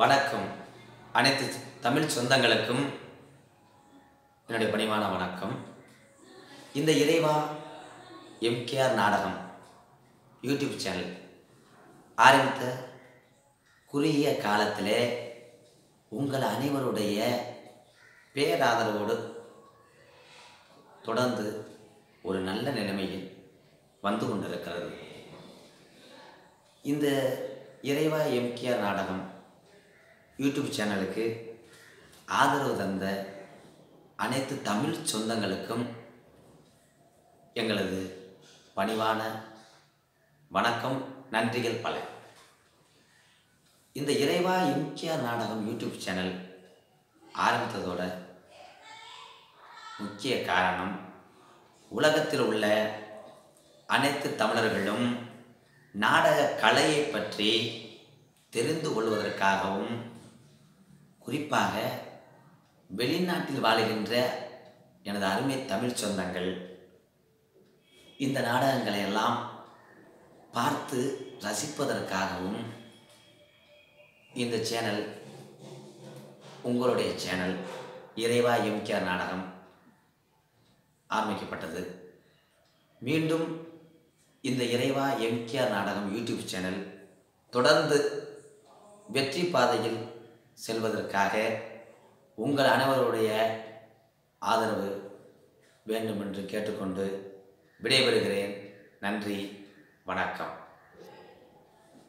வணக்கம். அனைத்து தமிழ் சொந்தங்களுக்கும் என்னுடைய பணிவான வணக்கம். இந்த இறைவா எம்கேஆர் நாடகம் யூடியூப் சேனல் ஆரம்பித்த குறுகிய காலத்திலே உங்கள் அனைவருடைய பேராதரவோடு தொடர்ந்து ஒரு நல்ல நிலைமையில் வந்து கொண்டிருக்கிறது. இந்த இறைவா எம்கேஆர் நாடகம் யூடியூப் சேனலுக்கு ஆதரவு தந்த அனைத்து தமிழ் சொந்தங்களுக்கும் எங்களது பணிவான வணக்கம் நன்றிகள் பல. இந்த இறைவா எம்கேஆர் நாடகம் யூடியூப் சேனல் ஆரம்பித்ததோட முக்கிய காரணம் உலகத்தில் உள்ள அனைத்து தமிழர்களும் நாடக கலையை பற்றி தெரிந்து கொள்வதற்காகவும் குறிப்பாக வெளிநாட்டில் வாழுகின்ற எனது அருமை தமிழ் சொந்தங்கள் இந்த நாடகங்களை எல்லாம் பார்த்து ரசிப்பதற்காகவும் இந்த சேனல் உங்களுடைய சேனல் இறைவா எம்கேஆர் நாடகம் ஆரம்பிக்கப்பட்டது. மீண்டும் இந்த இறைவா எம்கேஆர் நாடகம் யூடியூப் சேனல் தொடர்ந்து வெற்றி பாதையில் செல்வதற்காக உங்கள் அனைவருடைய ஆதரவு வேண்டும் என்று கேட்டுக்கொண்டு விடைபெறுகிறேன். நன்றி வணக்கம்.